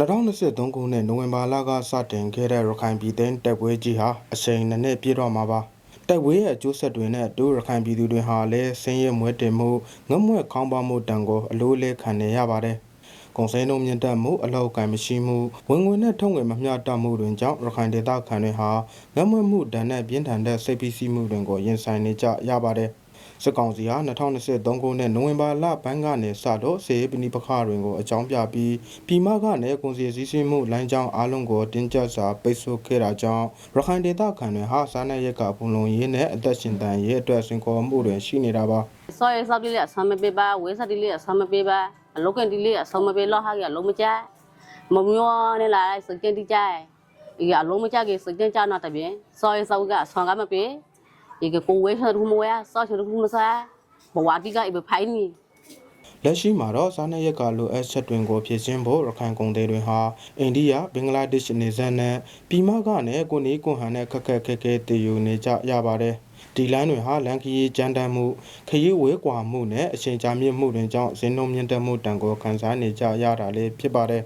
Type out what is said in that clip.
2023ခုနှစ်နိုဝင်ဘာလကစတင်ခဲ့တဲ့ရခိုင်ပြည်သိမ်းတိုက်ပွဲကြီးဟာအချိန်နှစ်နှစ်ပြည့်တော့မှာပါတိုက်ပွဲရဲ့အကျိုးဆက်တွေနဲ့အတူရခိုင်ပြည်သူတွေဟာလည်းဆင်းရဲမွဲတေမှုငမွဲ့ခေါင်းပါမှုတန်ကိုအလိုးလေးခံနေရပါတယ်ကုန်စည်နှုန်းမြင့်တက်မှုအလောက်အကင်မရှိမှုဝင်ငွေနဲ့ထုံငွေမမျှတမှုတွေကြောင့်ရခိုင်ဒေသခံတွေဟာငမွဲ့မှုတန်နဲ့ပြင်းထန်တဲ့စိတ်ဖိစီးမှုတွေကိုရင်ဆိုင်နေကြရပါတယ် စစ်ကောင်စီဟာ2023ခုနှစ်နိုဝင်ဘာလပိုင်းကနေစတော့စေပနိပခတွေကိုအကြောင်းပြပြီးပြည်မကနေကုန်စည်စည်းစိမ်မှုလိုင်းကြောင်းအားလုံးကိုတင်းကျပ်စွာပိတ်ဆို့ခဲ့တာကြောင့်ရခိုင်ဒေသခံတွေဟာစားနပ်ရိက္ခဘုံလုံးရေးနဲ့အသက်ရှင်တန်ရေးအတွက်စင်ခေါ်မှုတွေရှိနေတာပါစောရဲစောက်တိလေးအဆမ်းမပေးပါဝဲစားတိလေးအဆမ်းမပေးပါအလုတ်ကန်တိလေးအဆမ်းမပေးလောက်ဟာကလုံးမကြမမျောနဲ့လာစကန်တိကြဒီအလုံးမကြကစကန်ကြတော့တပြင်းစောရဲစောက်ကဆန်ကမပေး ဒီကကိုဝဲစားရူမဝဲစောချရူမစားဘဝတိကအဘဖိုင်းနီလက်ရှိမှာတော့စားနပ်ရိက္ခလိုအပ်ချက်တွေကိုဖြည့်ဆင်းဖို့ရခိုင်ကုန်သည်တွေဟာအိန္ဒိယဘင်္ဂလားဒေ့ရှ်နေဆက်နဲ့ပြည်မကနဲ့ကိုနီးကွန်ဟန်နဲ့ခက်ခက်ခဲခဲတည်ယူနေကြရပါတယ်ဒီလမ်းတွေဟာလန်ခရီးကြမ်းတမ်းမှုခရီးဝဲကွာမှုနဲ့အချိန်ကြာမြင့်မှုတွေကြောင့်ဈေးနှုန်းမြင့်တက်မှုတန်ကိုခံစားနေကြရတာလေးဖြစ်ပါတယ်